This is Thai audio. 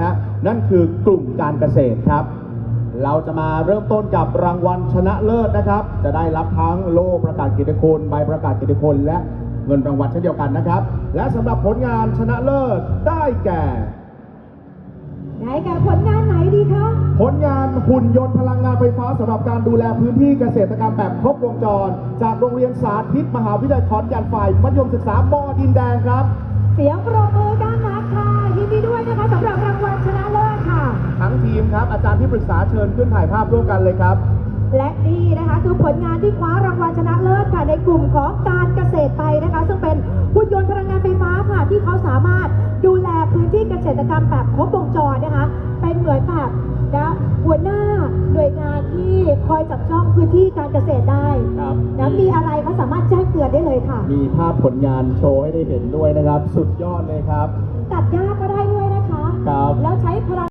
นะฮะ นั่นคือกลุ่มการเกษตรครับ เราจะมาเริ่มต้นกับรางวัลชนะเลิศนะครับ จะได้รับทั้งโล่ประกาศเกียรติคุณใบประกาศเกียรติคุณและเงินรางวัลเช่นเดียวกันนะครับ และสำหรับผลงานชนะเลิศได้แก่ ไหนแกผลงานไหนดีคะ ผลงานหุ่นยนต์พลังงานไฟฟ้าสำหรับการดูแลพื้นที่เกษตรกรรมแบบครบวงจร จากโรงเรียนสาธิตมหาวิทยาลัยขอนแก่นฝ่ายมัธยมศึกษาบอดินแดงครับ เสียงปร ครับ อาจารย์ที่ปรึกษาเชิญขึ้นถ่ายภาพร่วมกันเลยครับ และนี่นะคะคือผลงานที่คว้ารางวัลชนะเลิศค่ะในกลุ่มของการเกษตรไปนะคะ ซึ่งเป็นหุ่นยนต์พลังงานไฟฟ้าค่ะที่เขาสามารถดูแลพื้นที่เกษตรกรรมแบบครบวงจรนะคะ เป็นเหมือนแบบนะหัวหน้าหน่วยงานที่คอยจับจ้องพื้นที่การเกษตรได้ครับ นะมีอะไรเขาสามารถแจ้งเตือนได้เลยค่ะ มีภาพผลงานโชว์ให้ได้เห็นด้วยนะครับ สุดยอดเลยครับ ตัดหญ้าก็ได้ด้วยนะคะ ครับ แล้วใช้พลัง